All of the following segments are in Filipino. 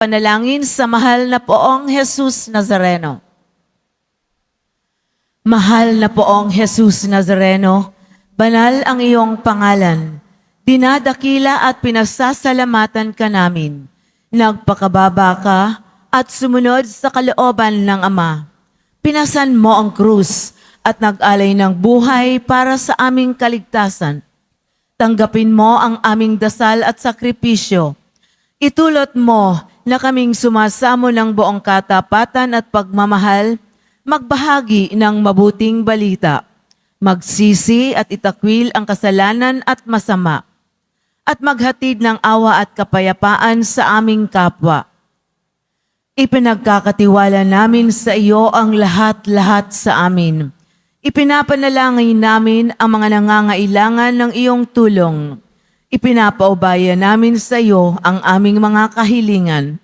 Panalangin sa mahal na poong Jesus Nazareno. Mahal na poong Jesus Nazareno, banal ang iyong pangalan. Dinadakila at pinasasalamatan ka namin. Nagpakababa ka at sumunod sa kalooban ng Ama. Pinasan mo ang krus at nag-alay ng buhay para sa aming kaligtasan. Tanggapin mo ang aming dasal at sakripisyo. Itulot mo na kaming sumasamo ng buong katapatan at pagmamahal, magbahagi ng mabuting balita, magsisi at itakwil ang kasalanan at masama, at maghatid ng awa at kapayapaan sa aming kapwa. Ipinagkakatiwala namin sa iyo ang lahat-lahat sa amin. Ipinapanalangin namin ang mga nangangailangan ng iyong tulong. Ipinapaubaya namin sa iyo ang aming mga kahilingan.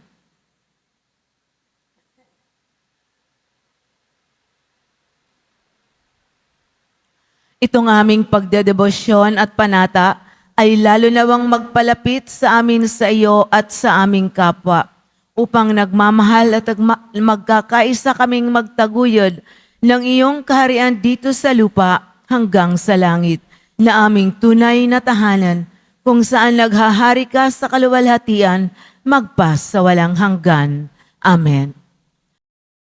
Itong aming pagdedebosyon at panata ay lalo nawang magpalapit sa amin sa iyo at sa aming kapwa upang nagmamahal at magkakaisa kaming magtaguyod ng iyong kaharian dito sa lupa hanggang sa langit na aming tunay na tahanan kung saan naghahari ka sa kaluwalhatian magpas sa walang hanggan. Amen.